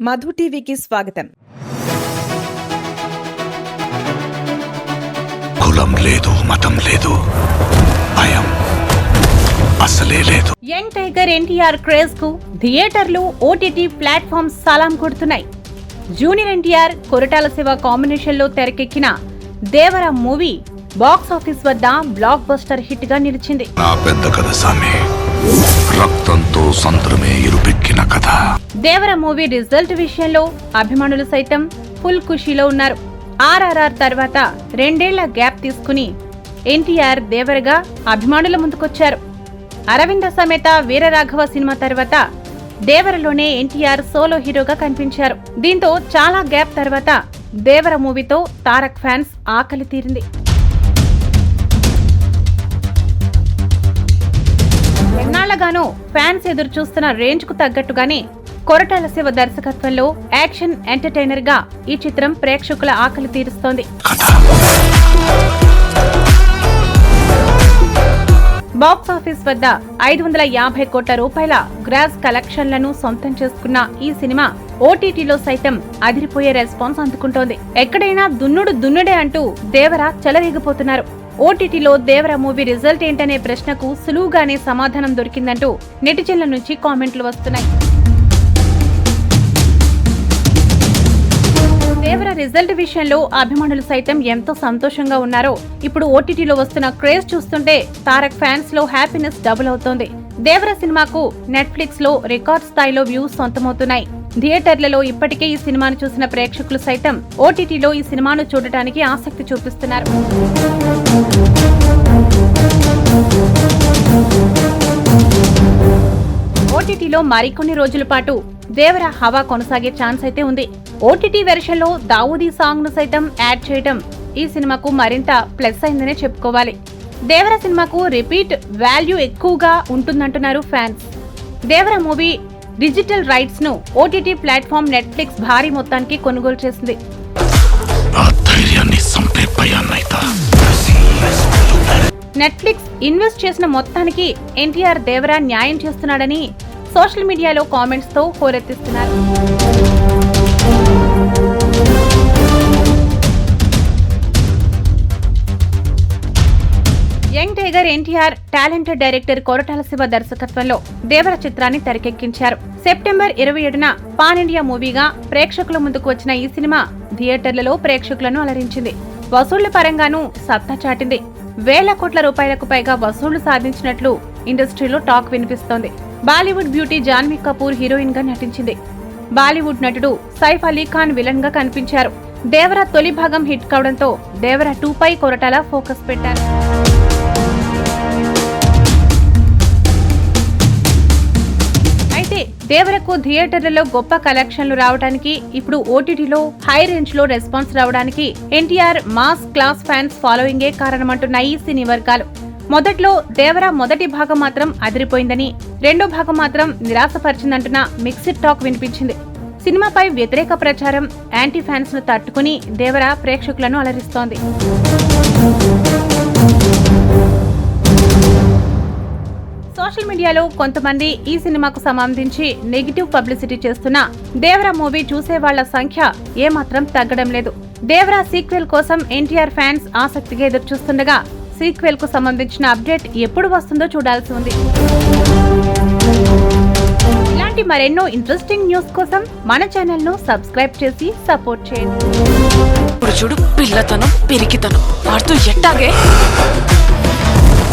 మధు టీవీకి స్వాగతం. కులం లేదు మతం లేదు భయం అసలే లేదు. యంగ్ టైగర్ ఎన్టీఆర్ క్రేజ్కు థియేటర్లు ఓటీటీ ప్లాట్ఫామ్స్ సలాం కొడుతున్నాయి. జూనియర్ ఎన్టీఆర్ కొరటాల శివ కాంబినేషన్లో తెరకెక్కిన దేవర మూవీ బాక్స్ ఆఫీస్ వద్ద బ్లాక్ బస్టర్ హిట్గా నిలిచింది. నా పెద్ద కథ సామి రక్తంతో సంద్రమే ఇరుపెక్కిన కథ దేవర మూవీ రిజల్ట్ విషయంలో అభిమానులు సైతం ఫుల్ ఖుషీలో ఉన్నారు. ఆర్ఆర్ఆర్ తర్వాత రెండేళ్ళ గ్యాప్ తీసుకుని ఎన్టీఆర్ దేవరగా అభిమానుల ముందుకొచ్చారు. అరవింద సమేత వీరరాఘవ సినిమా తర్వాత దేవరలోనే ఎన్టీఆర్ సోలో హీరోగా కనిపించారు. దీంతో చాలా గ్యాప్ తర్వాత దేవర మూవీతో తారక్ ఫ్యాన్స్ ఆకలి తీరింది. ఎన్నాళ్ళగానో ఫ్యాన్స్ ఎదురు చూస్తున్న రేంజ్కు తగ్గట్టుగానే కొరటాల శివ దర్శకత్వంలో యాక్షన్ ఎంటర్టైనర్గా ఈ చిత్రం ప్రేక్షకుల ఆకలి తీరుస్తోంది. బాక్సాఫీస్ బాక్స్ ఆఫీస్ వద్ద ఐదు వందల యాభై కోట్ల రూపాయల గ్రాస్ కలెక్షన్లను సొంతం చేసుకున్న ఈ సినిమా ఓటీటీలో సైతం అదిరిపోయే రెస్పాన్స్ అందుకుంటోంది. ఎక్కడైనా దున్నుడు దున్నుడే అంటూ దేవర చెలరేగిపోతున్నారు. ఓటీటీలో దేవర మూవీ రిజల్ట్ ఏంటనే ప్రశ్నకు సులువుగానే సమాధానం దొరికిందంటూ నెటిజన్ల నుంచి కామెంట్లు వస్తున్నాయి. రిజల్ట్ విషయంలో అభిమానులు సైతం ఎంతో సంతోషంగా ఉన్నారో. ఇప్పుడు ఓటీటీలో వస్తున్న క్రేజ్ చూస్తుంటే తారక్ ఫ్యాన్స్లో హ్యాపీనెస్ డబుల్ అవుతోంది. దేవర సినిమాకు నెట్ఫ్లిక్స్లో రికార్డ్ స్థాయిలో వ్యూస్ సొంతమవుతున్నాయి. థియేటర్లలో ఇప్పటికే ఈ సినిమాను చూసిన ప్రేక్షకులు సైతం ఓటీటీలో ఈ సినిమాను చూడటానికి ఆసక్తి చూపిస్తున్నారు. ఓటీటీలో మరికొన్ని రోజుల పాటు దేవర హవా కొనసాగే ఛాన్స్ అయితే ఉంది. ఓటీటీ వెర్షన్లో దావూదీ సాంగ్ను సైతం యాడ్ చేయడం ఈ సినిమాకు మరింత ప్లస్ అయిందనే చెప్పుకోవాలి. దేవర సినిమాకు రిపీట్ వాల్యూ ఎక్కువగా ఉంటుందంటున్నారు ఫ్యాన్స్. దేవర మూవీ డిజిటల్ రైట్స్ను ఓటీటీ ప్లాట్ఫామ్ నెట్ఫ్లిక్స్ భారీ మొత్తానికి కొనుగోలు చేసింది. నెట్ఫ్లిక్స్ ఇన్వెస్ట్ చేసిన మొత్తానికి ఎన్టీఆర్ దేవరా న్యాయం చేస్తున్నాడని సోషల్ మీడియాలో కామెంట్స్తో హోరెత్తిస్తున్నారు. Young tiger NTR talented director Koratala Siva దర్శకత్వంలో దేవర చిత్రాన్ని తెరకెక్కించారు. సెప్టెంబర్ ఇరవై ఏడున పాన్ ఇండియా మూవీగా ప్రేక్షకుల ముందుకు వచ్చిన ఈ సినిమా థియేటర్లలో ప్రేక్షకులను అలరించింది. వసూళ్ళ పరంగానూ సత్తా చాటింది. వేల కోట్ల రూపాయలకు పైగా వసూళ్ళు సాధించినట్లు ఇండస్ట్రీలో టాక్ వినిపిస్తోంది. బాలీవుడ్ బ్యూటీ జాన్వీ కపూర్ హీరోయిన్గా నటించింది. బాలీవుడ్ నటుడు సైఫ్ అలీ ఖాన్ విలన్గా కనిపించారు. దేవర తొలి భాగం హిట్ కావడంతో దేవర టూ పై కొరటాల ఫోకస్ పెట్టారు. అయితే దేవరకు థియేటర్లలో గొప్ప కలెక్షన్లు రావడానికి ఇప్పుడు ఓటీటీలో హై రేంజ్లో రెస్పాన్స్ రావడానికి ఎన్టీఆర్ మాస్ క్లాస్ ఫ్యాన్స్ ఫాలోయింగే కారణమంటున్నాయి సినీ వర్గాలు. మొదట్లో దేవర మొదటి భాగం మాత్రం అదిరిపోయిందని రెండో భాగం మాత్రం నిరాశపరిచిందంటున్న మిక్స్డ్ టాక్ వినిపించింది. సినిమాపై వ్యతిరేక ప్రచారం యాంటీ ఫ్యాన్స్ను తట్టుకుని దేవర ప్రేక్షకులను అలరిస్తోంది. సోషల్ మీడియాలో కొంతమంది ఈ సినిమాకు సంబంధించి నెగిటివ్ పబ్లిసిటీ చేస్తున్న దేవరా మూవీ చూసే వాళ్ళ సంఖ్య ఏమాత్రం తగ్గడం లేదు. దేవరా సీక్వెల్ కోసం ఎన్టీఆర్ ఫ్యాన్స్ ఆసక్తిగా ఎదురుచూస్తుండగా సీక్వెల్కు సంబంధించిన అప్డేట్ ఎప్పుడు వస్తుందో చూడాల్సి ఉంది. ఇలాంటి మరెన్నో ఇంట్రెస్టింగ్ న్యూస్ కోసం మన ఛానల్ను సబ్స్క్రైబ్ చేసి సపోర్ట్ చేయండి. ఇప్పుడు చూడు పిల్లతనం పెరిగితనం వాడుతూ ఎట్టాగే?